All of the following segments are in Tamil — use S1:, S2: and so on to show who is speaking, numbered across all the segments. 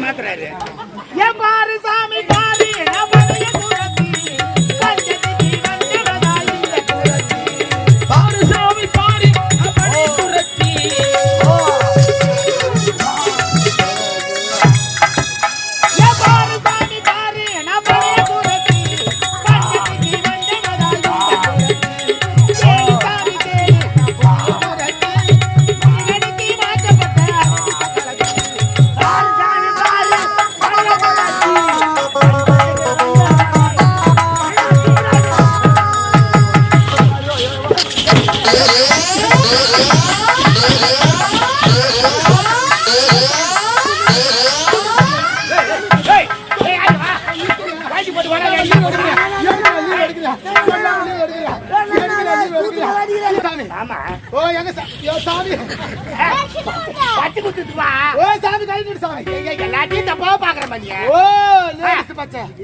S1: matéria.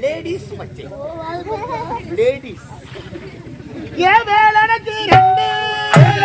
S1: லேடிஸ்
S2: லேடிஸ் ஏ வேலை ரெண்டு ரெண்டு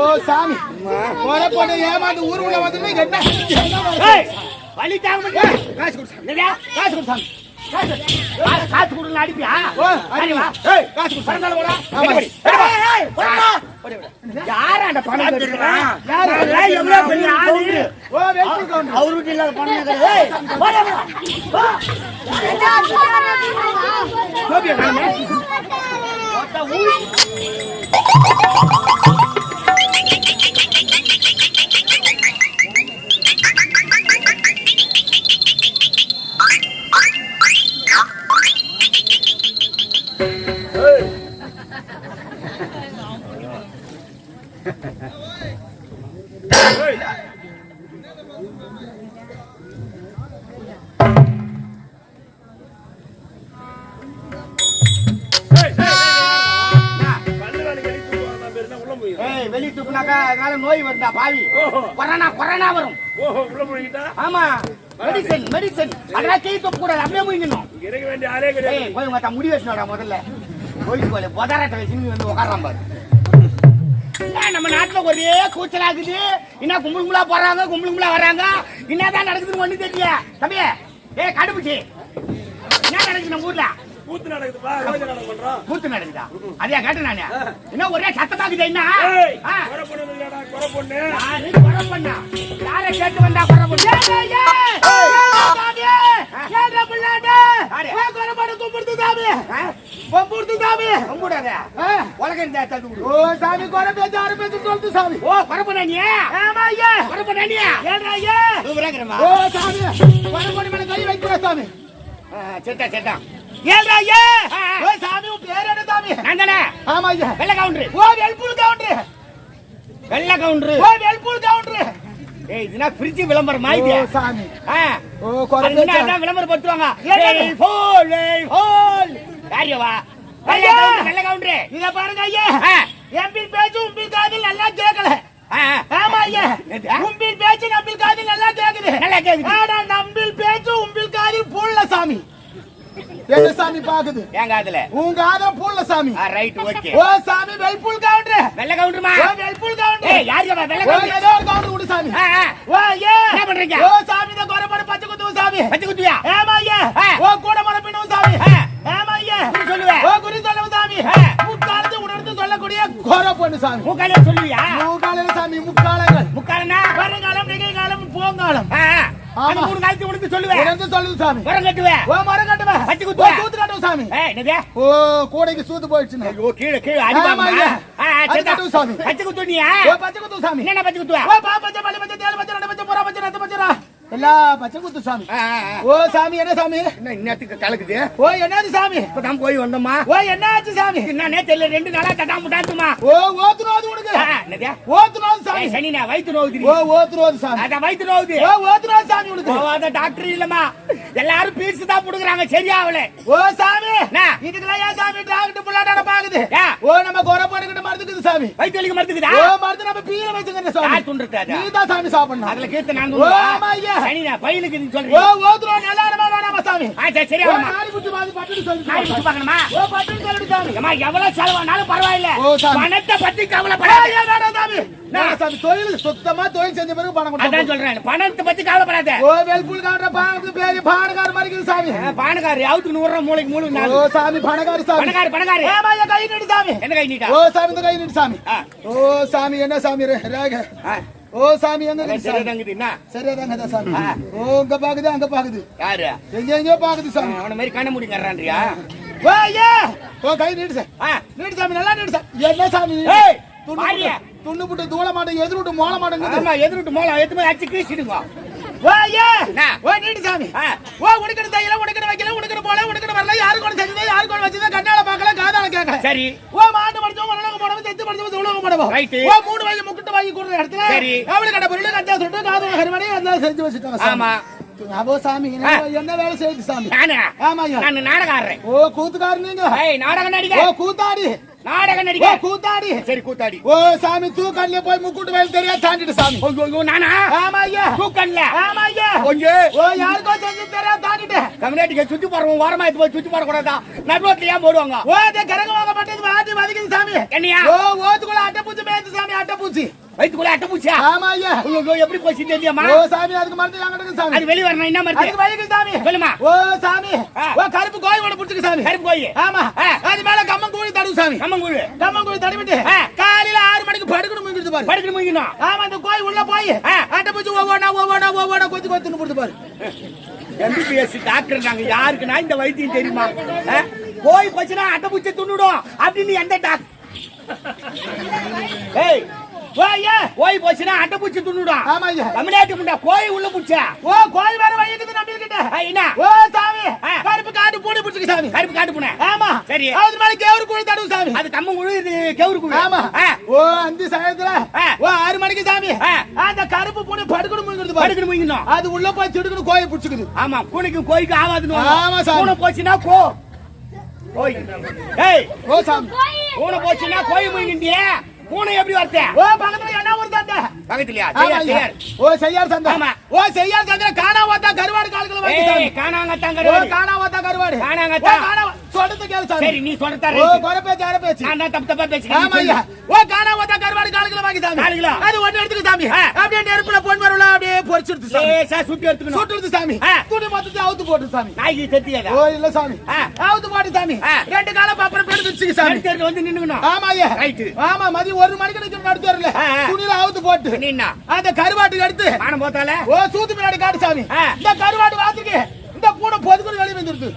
S1: ஓ சாமி போற போட ஏமாந்து ஊருக்குள்ள வந்து என்ன
S2: வலி தாங்க. காசு கொடு சாமி. காசு சாமி. காசு அடிப்பியா?
S1: காசு
S2: பணம் அவர் வீட்டு இல்லாத பணம் ஊர். ஏய் நோய் வருதா பாவி. கொரோனா கொரோனா வரும். ஆமா. மெடிசன் மெடிசன் அதெல்லாம் கை தூக்க கூடாது. அப்படியே முயங்கணும்
S3: இறங்க வேண்டிய ஆளே கிடையாது.
S2: ஏய் போய் உங்க முடி வச்சுனோட முதல்ல. போய் போல பொதாராட்ட வச்சு வந்து உட்காராம் பாரு. நம்ம நாட்டுல ஒரே கூச்சலாகுது என்ன கும்பல் கும்பலா போறாங்க கும்பல் கும்பலா வர்றாங்க? என்னதான் நடக்குதுன்னு ஒண்ணு தெரியல. தம்பி ஏய் கடுப்புச்சு என்ன நடக்குது நம்ம ஊர்ல?
S3: கூத்து நடக்குதுப்பா ரோஜா நாடகம் பண்றோம்
S2: கூத்து நடக்குதா அதையா கேட்டேன் நானு என்ன ஒரே சத்தமாக்குது என்ன.
S3: கொலை பொண்ணு இல்லடா கொலை பொண்ணு
S2: யாரு கொலை பண்ணா? யாரை கேட்டு வந்தா கொலை பண்ணா? பிள்ளாண்ட? ஏன் கொலை பண்ண கும்பிடுது சாமி? கும்பிடுது சாமி? கும்பிடாத. உலகம் இருந்தா தள்ளி விடு.
S1: ஓ சாமி கொலை பேச்சு ஆறு பேச்சு சொல்லுது சாமி
S2: ஓ, கொலை பண்ணா நீ?
S1: ஆமா ஐயா
S2: கொலை பண்ணா நீ? சூப்பராங்கிறம்மா.
S1: ஓ சாமி கொலை பண்ணி மேல கை வைக்கிற சாமி
S2: ஆ, சரிடா, ஆ, ஆ.
S1: ஓ சாமி உன் பேர் என்ன சாமி
S2: நான் தானே?
S1: ஆமா ஐயா
S2: வெள்ளை கவுண்டரு.
S1: ஓ வெல்புல் கவுண்டர்
S2: வெள்ளை கவுண்டரு.
S1: ஓ வெல்புல் கவுண்டர்
S2: ஏய், இதுனா fridge விளம்பரமா?
S1: ஓ சாமி
S2: ஆ.
S1: ஓ ஏய்,
S2: ஏய். யாரியவா? வெள்ளை
S1: ஐயா.
S2: வெள்ளை கவுண்டரு.
S1: இத பாருங்க ஐயா
S2: ஆ.
S1: எம்பில் பேச்சு உம்பில் காதில் நல்லா கேட்கல. ஆமா ஐயா? உம்பில் பேச்சு நம்பில் காதில் நல்லா கேக்குது
S2: நல்லா கேக்குது.
S1: ஆனா நம்பில் பேச்சு உம்பில் காதில் புள்ள சாமி என்ன சாமி பாக்குது?
S2: என் காதுல?
S1: உன் காதில் புள்ள சாமி.
S2: ரைட் ஓகே
S1: ஓ சாமி வெல்புல் கவுண்டர்.
S2: வெள்ளை கவுண்டருமா?
S1: ஓ வெல்புல்
S2: ஏய்
S1: கவுண்டர்
S2: யாரியவா வெள்ளை கவுண்டரு?
S1: ஏதோ ஒரு கவுண்டர் விடு சாமி. ஓ ஏ
S2: என்ன பண்றீங்க?
S1: ஓ சாமி இந்த கோர போட பச்சை குத்துவோம் சாமி.
S2: பச்சை குத்தியா
S1: ஏமா
S2: ஆ.
S1: ஓ கூட மழை பின்னுவோம் சாமி. ஏமா ஐயா.
S2: குறி சொல்லுவேன்.
S1: ஓ குறி சொல்லுவோம் சாமி. முக்காலத்தை உணர்ந்து சொல்லக்கூடிய கோர பொண்ணு சாமி.
S2: மூக்காலே சொல்லுவியா?
S1: முக்காலில சாமி முக்காலங்கள்.
S2: முக்காலனா
S1: வருங்காலம் நிகழ்காலம் போங்காலம். ஆமா.
S2: மூணு காலத்து உனக்கு சொல்லுவேன்
S1: உணர்ந்து சொல்லுது சாமி.
S2: உரம் கட்டுவேன்
S1: ஓ மரம் கட்டுவேன்
S2: பச்சை குத்துவேன்.
S1: ஓ, சூத்து கட்டுவோம் சாமி.
S2: ஏய் என்னது?
S1: ஓ கூடைக்கு சூத்து போயிடுச்சுன்னா
S2: ஐயோ கீழே கீழே
S1: ஆமா, ஐயா.
S2: ஆ சரிதான்.
S1: கட்டுவோம் சாமி.
S2: பச்சை குத்துனியா
S1: ஓ பச்சை குத்துவோம் சாமி.
S2: என்னென்ன பச்சை குத்துவ?
S1: ஓ பா பச்சை பள்ளி பச்சை தேல் எல்லாம் பச்சை குத்து சாமி. ஓ சாமி என்ன சாமி?
S2: என்ன இன்னத்துக்கு கலக்குது?
S1: ஓ என்னது சாமி?
S2: இப்பதான் போய் வந்தோமா?
S1: ஓ என்னாச்சு சாமி?
S2: என்னன்னே தெரியல ரெண்டு நாளா தட்டாம தாத்துமா
S1: ஓ ஓத்துனோது உனக்கு?
S2: என்னதியா
S1: ஓத்துனோது சாமி.
S2: ஏய், சனி நான் வயிற்று நோவுது
S1: ஓ ஓத்துனோது சாமி.
S2: அதான் வயிற்று நோவுது.
S1: ஓ ஓத்துனோது சாமி உனக்கு.
S2: போவாத டாக்டர் இல்லம்மா. எல்லாரும் பீஸ் தான் புடுக்குறாங்க சரியாவல
S1: ஓ சாமி.
S2: என்ன?
S1: இதுக்கெல்லாம் ஏன் சாமி? டாக்டர் புள்ளாடாட பாக்குது? ஓ நம்ம குறை பண்ணிக்கிட்டு மறந்துக்குது சாமி.
S2: வயிற்று வலிக்கு மருத்துக்குதா
S1: ஓ மருந்து நம்ம பீர வச்சுக்கிற சாமி.
S2: அது?
S1: நீ தான் சாமி சாப்பிடணும்.
S2: அதுல கீர்த்து நான்
S1: ஓ, ஆமா ஐயா.
S2: சனி நான் பையனுக்கு நீ
S1: ஓ
S2: சொல்றீங்க
S1: ஓத்துனோது நல்லா இருமா வேணாமா சாமி?
S2: ஆ சரி
S1: ஓ
S2: சரியாவமா
S1: நாடி குட்டி மாதிரி பட்டுன்னு சொல்லி
S2: நாய் பிடிச்சு பார்க்கணுமா
S1: ஓ பட்டுன்னு சொல்லிட்டு சாமி.
S2: ஏம்மா எவ்வளவு செலவானாலும் பரவாயில்ல. பணத்தை பத்தி கவலைப்படாத.
S1: வேணாம் சாமி. வேணாம் சாமி. தொழில் சுத்தமா தொழில் செஞ்ச பிறகு பணம்
S2: அதான்
S1: கொடுத்தோம்
S2: சொல்றேன். பணத்தை பத்தி கவலைப்படாத.
S1: ஓ வெல்புல் காட்டுற பாக்குது பேரு பானகார மாதிரி இருக்குது சாமி.
S2: ஆ, பானக்காரி அவுத்துக்கு நூறு மூளைக்கு மூணு நாள்
S1: ஓ சாமி பணக்காரி சாமி.
S2: பணக்காரி பணக்காரி.
S1: ஏமா என் கை நீட்டு சாமி.
S2: என்ன கை நீட்டா?
S1: ஓ சாமி இந்த கை நீட்டு சாமி.
S2: ஆ.
S1: ஓ சாமி என்ன சாமி ரேக? ஓ சாமி எங்க
S2: சரியாதாங்குது, என்ன?
S1: சரியா தாங்க சாமி. ஓ இங்க பாக்குது அங்க பாக்குது.
S2: யாரு?
S1: எங்க பாக்குது சாமி.
S2: அவன மாதிரி கண்ண முடிங்கறான்றியா
S1: ஓ ஐயா! ஓ கை நீட்டு சாமி.
S2: ஆ.
S1: நீட்டு சாமி நல்லா நீட்டு சாமி. என்ன சாமி?
S2: ஏய்,
S1: துண்ணு. புட்டு துண்ணு புட்டு தூள மாட்டேன் எதிர் விட்டு மோள மாட்டேங்குது.
S2: ஆமா எதிர்ட்டு மோளம் எடுத்து போய் அடிச்சு கீச்சிடுங்க
S1: ஓ? ஓ நீட்டு சாமி. ஓ உனக்கு தையல உனக்கு வைக்கல உனக்கு போல உனக்கு வரல. யாருக்கு ஒன்று செஞ்சது? யாருக்கு ஒன்று வச்சது? கண்ணால பார்க்கல காதால கேட்கல.
S2: சரி.
S1: ஓ மாட்டு படிச்சோம் உலகம் போடவும் தெத்து படிச்சோம் உலகம் போடவும்
S2: Right.
S1: ஓ மூணு வாங்கி முக்கிட்டு வாங்கி கொடுத்த இடத்துல
S2: சரி.
S1: அவளுக்கு கடை பொருள் கஞ்சா சுட்டு காதல ஹரிமணி அதெல்லாம் செஞ்சு வச்சுட்டாங்க சாமி.
S2: ஆமா.
S1: அப்போ சாமி என்ன- வேலை செய்யுது சாமி? ஆமா
S2: நான் நாடகம்
S1: ஓ கூத்துக்காரர் நீங்க?
S2: ஏய் நாடக
S1: ஓ கூத்தாடி.
S2: நாடக நடிகை
S1: கூத்தாடி.
S2: சரி கூத்தாடி.
S1: ஓ சாமி தூக்கல்ல போய் முக்கூட்டு வேலை தெரியா? தாண்டிட்டு சாமி.
S2: ஐயோ, ஐயோ, நானா?
S1: ஆமா ஐயா
S2: தூக்கல்ல
S1: ஆமா ஐயா ஓ யாருக்கோ செஞ்சு தெரியா? தாண்டிட்டு
S2: கம்யூனிட்டிக்கு சுத்தி போறவங்க ஓரமா எடுத்து போய் சுத்தி போடக்கூடாதா? நடுவோட்ல ஏன் போடுவாங்க?
S1: ஓ இந்த கரங்க வாங்க மாட்டேது மாட்டி வதக்குது சாமி.
S2: என்னையா?
S1: ஓ ஓத்துக்குள்ள அட்டைப்பூச்சி மேய்த்து சாமி அட்டைப்பூச்சி.
S2: வயிற்றுக்குள்ள அட்டை பூச்சியா
S1: ஆமா ஐயா
S2: ஐயோ, எப்படி போச்சு தெரியுமா?
S1: ஓ சாமி அதுக்கு மருந்து சாமி.
S2: அது வெளிய வரணும் என்ன மருந்து?
S1: அதுக்கு சாமி.
S2: சொல்லுமா.
S1: ஓ சாமி. ஓ கருப்பு கோய் ஒண்ணு புடிச்சுக்கு சாமி.
S2: கருப்பு
S1: ஆமா. அது மேல கம்மன் தடுவு சாமி
S2: கம்மங்குழு
S1: தடுவிட்டு
S2: ஆ.
S1: காலையில ஆறு மணிக்கு படுக்கணும் முடிஞ்சது பாரு.
S2: படுக்கணும் முடிக்கணும்
S1: ஆமா அந்த கோய் உள்ள போய்
S2: ஆ.
S1: அட்டைப்பூச்சி ஒவ்வொன்னா ஒவ்வொன்னா ஒவ்வொன்னா கொத்தி கொத்தி போடுது பாரு.
S2: எம்பிபிஎஸ் டாக்டர் நாங்க யாருக்குன்னா இந்த வைத்தியம் தெரியுமா? போய் போச்சுன்னா அட்டை பூச்சி துண்ணுடும் அப்படின்னு எந்த டாக்டர் ஏய்
S1: ஓ ஐயா
S2: போய் போச்சுன்னா அட்டை பூச்சி துண்ணுடும்
S1: ஆமா ஐயா
S2: தமிழ்நாட்டு முண்டா கோய் உள்ள பூச்சா
S1: ஓ கோய் வேற வயிக்குது நம்ம கிட்ட
S2: என்ன?
S1: ஓ சாமி. கருப்பு காட்டு பூடி புடிச்சுக்கு சாமி.
S2: கருப்பு காட்டு பூனை
S1: ஆமா.
S2: சரி.
S1: அது மேல கேவரு கூலி தடுவு சாமி.
S2: அது கம்மங்குழு இது கெவுரு குழு.
S1: ஆமா. ஓ அந்த சமயத்துல
S2: ஆ.
S1: ஓ ஆறு மணிக்கு சாமி. அந்த கருப்பு பூனை படுக்கணும் முடிங்கிறது பாரு.
S2: படுக்கணும் முடிக்கணும்
S1: அது உள்ள போய் திடுக்கணும் கோயை புடிச்சுக்குது.
S2: ஆமா பூனைக்கும் கோய்க்கும் ஆகாதுன்னு
S1: ஆமா, சாமி.
S2: பூனை போச்சுன்னா கோ. கோய் ஏய்.
S1: ஓ சாமி.
S2: பூனை போச்சுன்னா கோய் முடிங்கிட்டியே பூனை எப்படி வரத்த
S1: ஓ பக்கத்துல என்ன ஒரு தந்த?
S2: பக்கத்துலயா? செய்யார். செய்யார்.
S1: ஓ செய்யார் சந்தை
S2: ஆமா.
S1: ஓ செய்யார் சந்தை காணா வாத்தா கருவாடு கால்களை
S2: ஏய் காணாங்கத்தான்
S1: ஓ
S2: கருவாடு
S1: காணா வாத்தா கருவாடு.
S2: காணாங்கத்தா.
S1: ஓ, காணா சொல்றது கேளு சாமி.
S2: சரி நீ சொல்றதா
S1: ஓ
S2: ரைட்
S1: குறை பேச்சு அரை பேச்சு.
S2: நான் தான் தப்பு தப்பா
S1: ஆமா
S2: பேசுறேன்
S1: ஐயா ஓ காணா வாத்தா கருவாடு வாங்கி சாமி.
S2: கிலோ.
S1: அது ஒண்ணு எடுத்துக்க சாமி. அப்படியே நெருப்புல பொன் வரல அப்படியே பொரிச்சிடுது சாமி.
S2: எடுத்துக்கணும்.
S1: துணி மொத்தத்தை அவுத்து போட்டு சாமி.
S2: நாய்க்கு தெத்தியாதா
S1: ஓ இல்ல சாமி.
S2: ஆ.
S1: அவுத்து போட்டு சாமி. ரெண்டு வச்சுக்க சாமி.
S2: நடுத்தருக்கு வந்து நின்னுக்கணும்.
S1: ஆமா ஐயா.
S2: ரைட்டு.
S1: ஆமா மதியம் ஒரு மணிக்கு நிக்கிற நடுத்து வரல. துணியில அவுத்து போட்டு.
S2: நின்னா
S1: அந்த கருவாட்டுக்கு எடுத்து.
S2: மானம் போத்தால?
S1: ஓ சூத்து பின்னாடி காட்டு சாமி. இந்த கருவாட்டு வாத்துக்கு இந்த பூனை பொதுக்குன்னு வெளியே வந்துருது.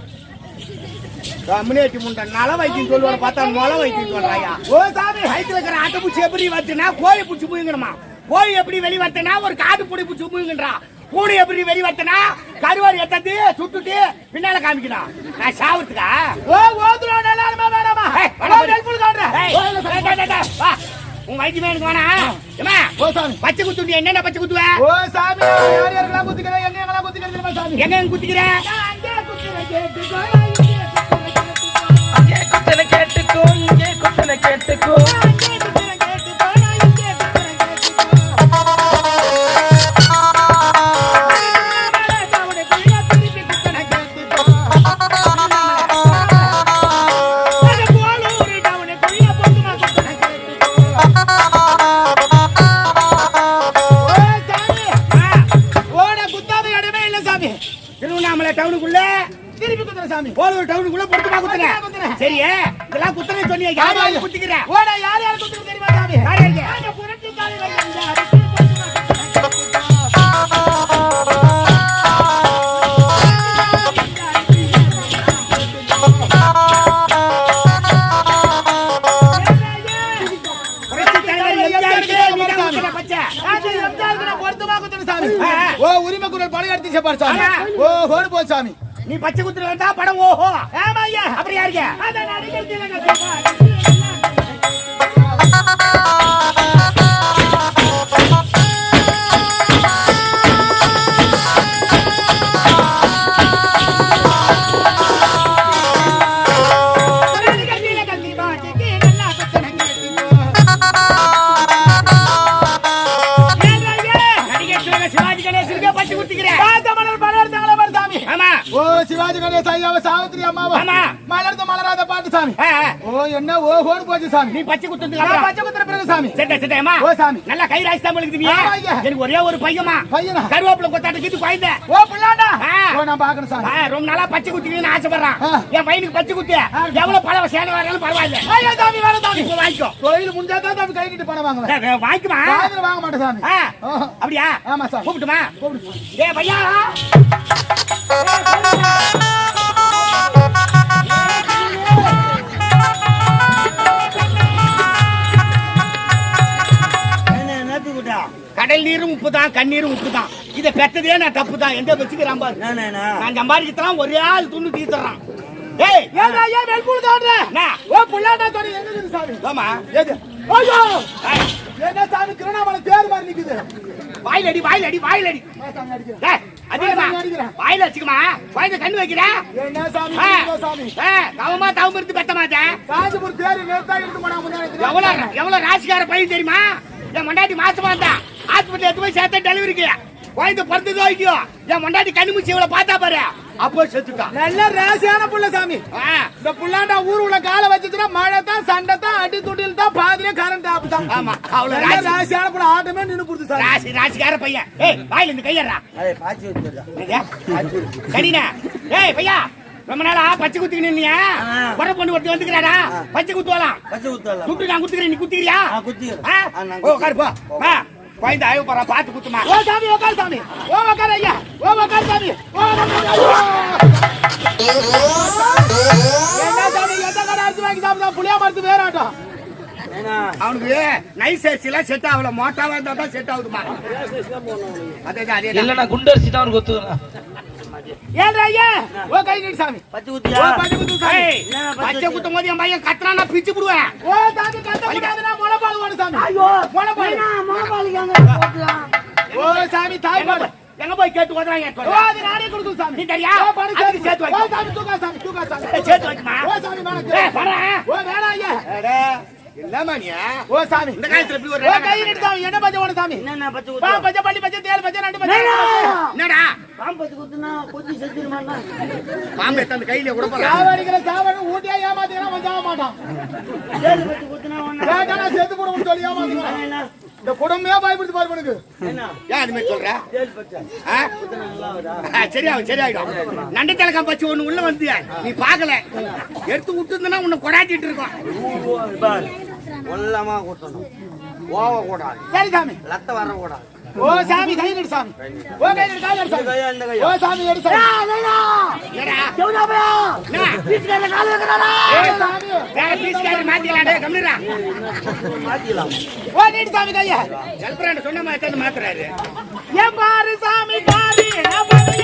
S2: கம்யூனிட்டி முண்டை நல வைத்தியம் சொல்லுவாங்க பார்த்தா மொள வைத்தியம் சொல்றாயா?
S1: ஓ சாமி
S2: வயித்துல இருக்கிற ஆட்டை பூச்சி எப்படி வரத்துனா கோழி பூச்சி முயங்கணுமா கோழி எப்படி வெளி வரத்தனா ஒரு காட்டு பூடி பூச்சி முயங்கன்றா பூனை எப்படி வெளி வரத்தனா கருவாடு எத்தது சுட்டுட்டு பின்னால காமிக்கணும். நான்
S1: ஓ வேணாமா?
S2: வா. உன் வைத்தியமே எனக்கு வேணா
S1: ஓ சாமி.
S2: பச்சை குத்து என்னென்ன பச்சை குத்துவ?
S1: ஓ சாமி யார் யாருக்கெல்லாம் குத்திக்கிறேன் எங்க எங்கெல்லாம் குத்திக்கிறேன் சாமி?
S2: எங்க எங்க
S1: குத்திக்கிறேன்
S2: ஆமா.
S1: ஓ ஹோடு போ சாமி.
S2: நீ பச்சை குத்துற வேண்டாம் படம் ஓஹோ
S1: ஆமா ஐயா
S2: அப்புறம் யாருங்க
S1: அத நடிகர் திலகம் சாவித்திரி அம்மாவா. மலர்ந்த மலராத பாட்டு சாமி. ஓ என்ன ஓ ஹோடு போச்சு சாமி.
S2: நீ பச்சை அப்புறம்
S1: பச்சை குத்துற பிறகு சாமி.
S2: செட்ட செட்டேமா
S1: ஓ சாமி.
S2: நல்லா கை ராசி தான்
S1: ஐயா.
S2: எனக்கு ஒரே ஒரு பையமா
S1: பையனா?
S2: கருவேப்பிலை கொத்தாட்டு கிட்டு குழந்த
S1: ஓ புள்ளாண்டா?
S2: ஆ.
S1: ஓ நான் பாக்கணும் சாமி.
S2: ரொம்ப நாளா பச்சை குத்திக்கணும்னு ஆசைப்படுறான். என் பையனுக்கு பச்சை குத்து. எவ்வளவு பழம் சேனை வராலும் பரவாயில்ல.
S1: ஐயா சாமி வேற சாமி.
S2: இப்ப வாங்கிக்கோ.
S1: தொழில் முடிஞ்சா தான் சாமி கை நீட்டு பணம் வாங்குவேன்.
S2: வாங்கிக்குமா?
S1: வாங்க மாட்டேன் சாமி.
S2: அப்படியா?
S1: ஆமா சாமி.
S2: கூப்பிட்டுமா?
S1: கூப்பிடு.
S2: ஏ பையா. கடல் நீரும் உப்பு தான் கண்ணீரும் உப்பு தான் இதை பெற்றதே நான் தப்பு தான் எந்த வச்சுக்கிறான் பாரு. நான் சம்பாதிக்கலாம் ஒரே ஆள் துண்ணு தீத்துறான். ஏய்
S1: ஏன் ஐயா வெல்பூல் தாடுற
S2: என்ன?
S1: ஓ புள்ளாண்டா தொடி. எங்க இருக்குது சாமி?
S2: ஆமா
S1: எது ஐயோ
S2: ஏய்,
S1: என்ன சாமி? திருவண்ணாமலை தேர் மாதிரி நிக்குது.
S2: வாயில அடி வாயில அடி வாயில அடி அதிகமா
S1: வாயில
S2: வச்சுக்கமா. வாயில கண்ணு வைக்கிற?
S1: என்ன சாமி? சாமி?
S2: தவமா தவம் இருந்து பெத்த மாட்டேன்.
S1: காஞ்சிபுரம் தேர் போனா முன்னாடி
S2: எவ்வளவு எவ்வளவு ராசிக்கார பையன் தெரியுமா? என் மண்டாட்டி மாசமா இருந்தா ஹாஸ்பிட்டல் எடுத்து போய் சேர்த்த டெலிவரிக்கு. குழந்தை பிறந்தது வைக்கும் என் மண்டாட்டி கண்ணு மூச்சு இவ்வளவு பார்த்தா பாரு. அப்போ செத்துட்டான்
S1: நல்ல ராசியான புள்ள சாமி
S2: ஆ,
S1: இந்த புள்ளாண்டா ஊர் உள்ள காலை வச்சுச்சுன்னா மழை தான் சண்டை தான் அடி துட்டில் தான் பாதிலே கரண்ட் ஆப்பு தான்.
S2: ஆமா, அவ்வளவு.
S1: ராசியான புள்ள ஆட்டமே நின்னு போடுது சாமி.
S2: ராசி ராசிக்கார பையன். ஏய் வாயில இருந்து கையறா சரிண்ணா. ஏய் பையா. ரொம்ப நாளா பச்சை குத்திக்கிட்டு இருந்தியா? குறை பொண்ணு ஒருத்தர் வந்துக்கிறாரா? பச்சை குத்துவலாம் குத்து நான் குத்துக்கிறேன் நீ குத்திக்கிறியா? ஆ? ஓ உட்காரு போ. வா குழந்தை அழுவ போறான் பார்த்து குத்துமா.
S1: ஓ சாமி உட்கார் சாமி. ஓ உட்கார் ஐயா. ஓ உட்கார் சாமி. ஓ. என்ன சாமி எந்த கடை அரிசி வாங்கி சாப்பிட்டா புளியா மரத்து வேற ஆட்டம்
S2: அவனுக்கு நைஸ் எல்லாம் செட் ஆகல. மோட்டாவா இருந்தா தான் செட் ஆகுதுமா. அதே
S4: இல்லன்னா குண்டரிசி தான் அவருக்கு ஒத்துக்கிறேன்
S1: ஏன் ஐயா ஓ கை நீட்டு சாமி
S3: பச்சை
S1: ஓ
S3: குத்தியா
S1: பச்சை குத்து சாமி
S2: பச்சை குத்தும் போது என் பையன் கத்துறான் நான் பிச்சு விடுவேன்
S1: ஓ சாமி கத்த ஓடு சாமி ஓ சாமி
S2: எங்க போய் கேட்டு
S1: ஓ அது நானே கொடுக்கும் சாமி
S2: நீ தரியா?
S1: ஓ பணம்
S2: அதுக்கு சேர்த்து
S1: சேர்த்து
S2: வைக்க.
S1: ஓ சாமி தூக்கா சாமி தூக்கா சாமி
S2: சேர்த்து வைக்குமா?
S1: ஓ சாமி வேணாம்
S2: ஏய், வரேன்.
S1: ஓ வேணாம் ஐயா
S2: என்னமா நீ
S1: ஓ சாமி
S2: இந்த காலத்துல இப்படி ஒரு
S1: ஓ கை நீட்டு சாமி என்ன பச்சை ஓடு சாமி
S3: என்ன பச்சை
S1: பச்சை பள்ளி பச்சை தேல் பச்சை ரெண்டு பச்சை
S2: என்னடா
S3: பாம்பு பச்சை குத்துனா கொத்தி செத்துருமாண்ணா
S2: பாம்பு அந்த கையில கூட
S1: சாவடிக்கிற சாவடி ஊட்டியா ஏமாத்தீங்கன்னா கொஞ்சம் ஆக மாட்டான்.
S3: ஏழு பச்சை குத்துனா ஒண்ணா
S1: செத்து போடுவோம்னு சொல்லி
S3: என்ன?
S1: இந்த குடும்பமே பயப்படுத்து பாரு
S2: ஏன் அது மாதிரி சொல்ற? சரியாகும் சரியாயிடும். நண்டு திலக்கம் பச்சு ஒண்ணு உள்ள வந்து நீ பாக்கல எடுத்து விட்டுருந்தனா உன்னை கொடாட்டிட்டு இருக்கோம்
S3: பாரு. உள்ளமா குத்தணும் ஓவ கூடாது
S1: சரி சாமி.
S3: ரத்த வரக்கூடாது
S1: ஓ சாமி கை நீட்டு சாமி. ஓ கை நீட்டு கை நீட்டு
S3: இந்த
S1: சாமி ஓ சாமி எடு சாமி.
S2: என்னடா? என்ன?
S1: ஓ சாமி.
S2: வேற பீஸ்காரர் மாத்திக்கலாம் டேய் கம்மிரா
S3: மாத்திக்கலாம்
S1: ஓ நீட்டு சாமி கையா.
S2: செல்பராண்ட சொன்ன மாதிரி தான் மாத்துறாரு.
S1: என் பாரு சாமி பாரு நான் பழைய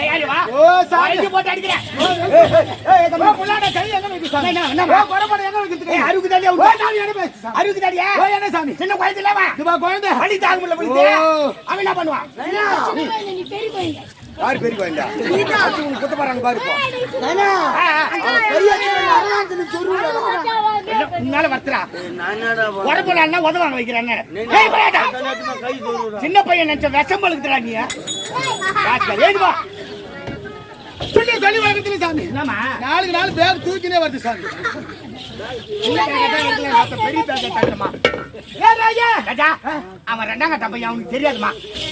S2: ஏய் ஆளு வா.
S1: ஓ சாமி.
S2: போட்டு அடிக்கிறேன்.
S1: ஓ புள்ளாட கை எங்க வைக்கு சாமி?
S2: என்ன,
S1: சாமி என்ன பேசு சாமி?
S2: அறுக்கு தடியா
S1: ஓ என்ன சாமி?
S2: சின்ன குழந்தை இல்ல அவன்
S1: இதுவா குழந்தை.
S2: வலி தாங்க முடியல. அவன் என்ன பண்ணுவான்? யாரு பெரிய உனக்கு குத்த போறாங்க
S1: கோயில்
S2: உன்னால
S3: பண்ண-
S2: உடம்புல உதவாங்க வைக்கிறாங்க
S3: நீ
S2: ஏய், போடாதா.
S3: அந்த நேரத்துல கை சொருகுறா.
S2: சின்ன பையன் நினைச்ச விஷம் பழுக்குறா நீ. ராஸ்கல், ஏறி வா
S1: சொல்லி சொல்லி வளர்க்கல சாமி நாளுக்கு நாள் பேக் தூக்கினே வருது சாமி.
S2: அவன் ரெண்டாம் கட்ட பையன் அவனுக்கு தெரியாதுமா.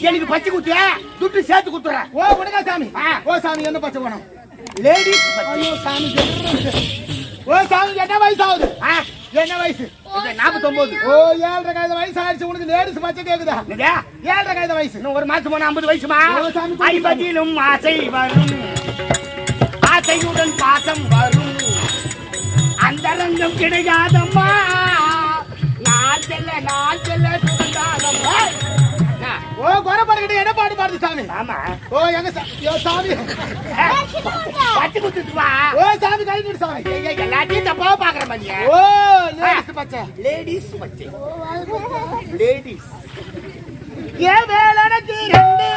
S2: எனக்கு பச்சை குத்திய துட்டு சேர்த்து குத்துறேன்
S1: ஓ உனக்கா சாமி. ஓ சாமி என்ன பச்சை போனோம்
S2: லேடிஸ்
S1: சாமி. ஓ சாமி என்ன வயசு ஆகுது என்ன வயசு?
S2: நாற்பத்தொன்பது
S1: ஓ ஏழரை காய்த வயசு ஆயிடுச்சு உனக்கு லேடிஸ் பச்சை கேக்குதா? ஏழரை காய்த வயசு.
S2: ஒரு மாசம் போனா ஐம்பது வயசுமா. ஐம்பதிலும் ஆசை வரும். ஆசையுடன் பாசம் வரும். அந்த ரங்கம் கிடையாதம்மா. நான் செல்ல நான் செல்ல சுகந்தாதம்மா?
S1: ஓ குறைபாடுகிட்ட என்ன பாட்டு பாடுது சாமி?
S2: ஆமா.
S1: ஓ எங்க சாமி.
S2: பச்சை குத்துட்டு வா.
S1: ஓ சாமி கை
S2: எல்லாத்தையும் பாக்குற
S1: ஓ லேடிஸ் பச்சை.
S2: லேடிஸ் பச்சை. லேடிஸ். ஏ வேலனக்கு ரெண்டு.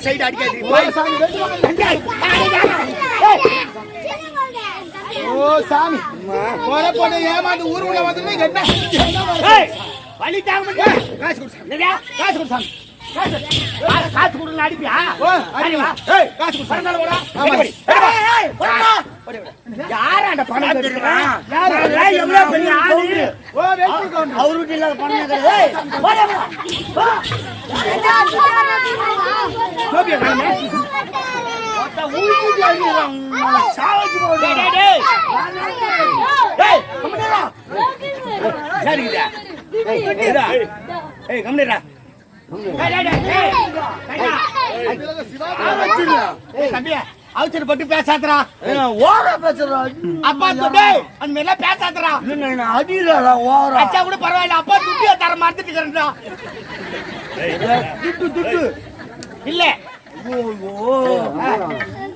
S2: சைடு அடிக்காது
S1: ஓ சாமி கொலை போட்டு ஏமாந்து ஊருக்குள்ள வந்துட்டு என்ன
S2: வலி தாங்க.
S1: காசு கொடு சாமி.
S2: என்னடா?
S1: காசு கொடு சாமி
S2: காசு கொடுன்னு அடிப்பியா?
S1: காசு
S2: பணம்
S3: அவர் இல்லாத பணம்.
S2: ஏய்.
S3: ஏன்னா, ஓவரா பேசுறா.
S2: அப்பா துட்டு அந்த மாதிரி எல்லாம் பேசாதடா
S3: இல்ல, ஓவரா.
S2: அச்சா கூட பரவாயில்ல அப்பா துட்டு தர மறந்துட்டு இருக்கிறேன்டா
S3: துட்டு, துட்டு.
S2: இல்ல
S3: ஐயோ.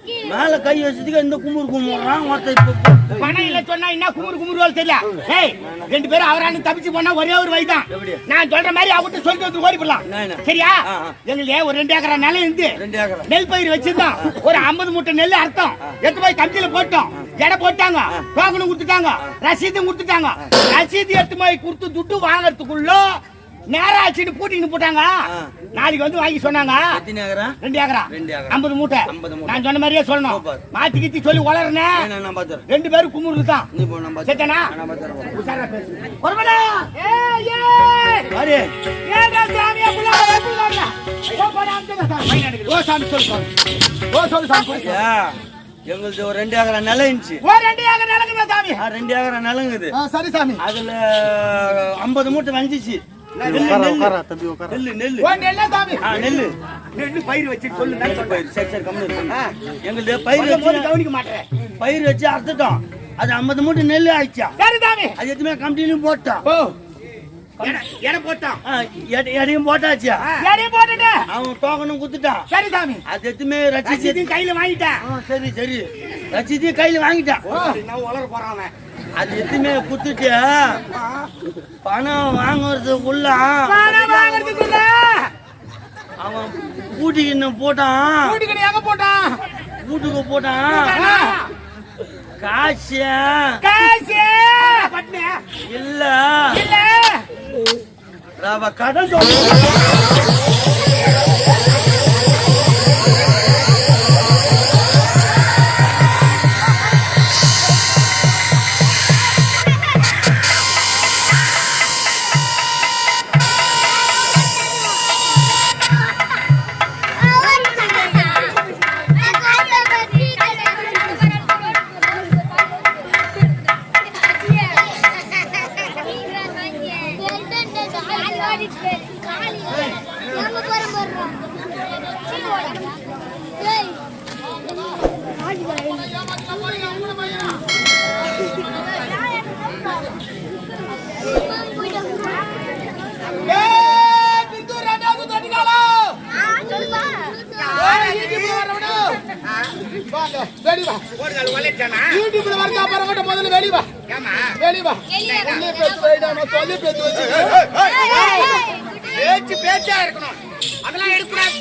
S3: மேல கை வச்சதுக்கு இந்த குமுறு குமுறான் இப்ப போ-
S2: பணம் இல்ல சொன்னா என்ன குமுறு குமுறுவாள் தெரியல? ஏய் ரெண்டு பேரும் அவரானு தப்பிச்சு போனா ஒரே ஒரு
S3: எப்படி?
S2: நான் சொல்ற மாதிரி அவர்கிட்ட சொல்லிட்டு வந்து ஓடி போடலாம்? சரியா. எங்களுக்கு ஒரு ரெண்டு ஏக்கரா நிலம் இருந்து. நெல் பயிர் வச்சிருந்தோம். ஒரு 50 மூட்டை நெல் அர்த்தம் எடுத்து போய் கமிட்டியில போட்டோம். எடை போட்டாங்க. டோக்கனும் கொடுத்துட்டாங்க. ரசீதும் கொடுத்துட்டாங்க. ரசீது எடுத்து போய் கொடுத்து துட்டு வாங்குறதுக்குள்ள நேரா ஆச்சுட்டு பூட்டின்னு போட்டாங்க. நாளைக்கு வந்து வாங்கி சொன்னாங்க? ரெண்டு ஏக்கரா.
S3: ரெண்டு ஏக்கரா.
S2: ஐம்பது மூட்டை.
S3: 50 மூட்டை.
S2: நான் சொன்ன மாதிரியே சொல்லணும். மாத்தி கித்தி சொல்லி
S3: பாத்துறேன்.
S2: ரெண்டு பேரும் குமுறு தான். பேசு. ஒரு மணி
S3: எங்களுது ஒரு ரெண்டு ஏக்கரா நிலம் இருந்துச்சு
S2: ஓ ரெண்டு ஏக்கர் நிலங்குதா சாமி?
S3: ஆ, ரெண்டு ஏக்கரா நிலங்குது.
S1: சரி சாமி.
S3: அதுல ஐம்பது மூட்டை வந்துச்சு நெல்லு நெல்லு. நெல்லு
S1: ஓ நெல்ல சாமி.
S3: ஆ, நெல்லு.
S2: ரெண்டு பயிர் வச்சு சொல்லு
S3: பயிர் சரி சரி கம்மி எங்களுது பயிர் வச்சு
S2: கவனிக்க மாட்டேன்
S3: பயிர் வச்சு அறுத்துட்டோம். அது ஐம்பது மூட்டை நெல் ஆயிடுச்சா?
S2: சரி சாமி.
S3: அது எதுவுமே கம்பெனிலும் போட்டோம்.
S1: ஓ.
S3: எடையும் போட்டாச்சா?
S2: எடையும் போட்டுட்டு.
S3: அவன் டோக்கனும் குத்துட்டான்.
S2: சரி சாமி.
S3: அது எதுவுமே ரசிச்சு
S2: ரசீதையும் கையில வாங்கிட்டேன்.
S3: ஆ, சரி சரி. ரசித்தையும் கையில வாங்கிட்டான்.
S2: நான் வளர போறான்
S3: அது எதுவுமே குத்துட்டு பணம் வாங்குறதுக்குள்ள
S2: வாங்குறதுக்குள்ள?
S3: அவன் பூட்டிக்கின்னு போட்டான்.
S1: எங்க போட்டான்.
S3: வீட்டுக்கு போட்டான். காசு
S2: காசு
S3: இல்ல.
S2: இல்ல.
S3: அவ கடன்
S1: யூடியூப்ல வரதா பரவட்ட பேச்சு பேச்சா
S5: இருக்கணும். அதெல்லாம் எடுக்கூடாது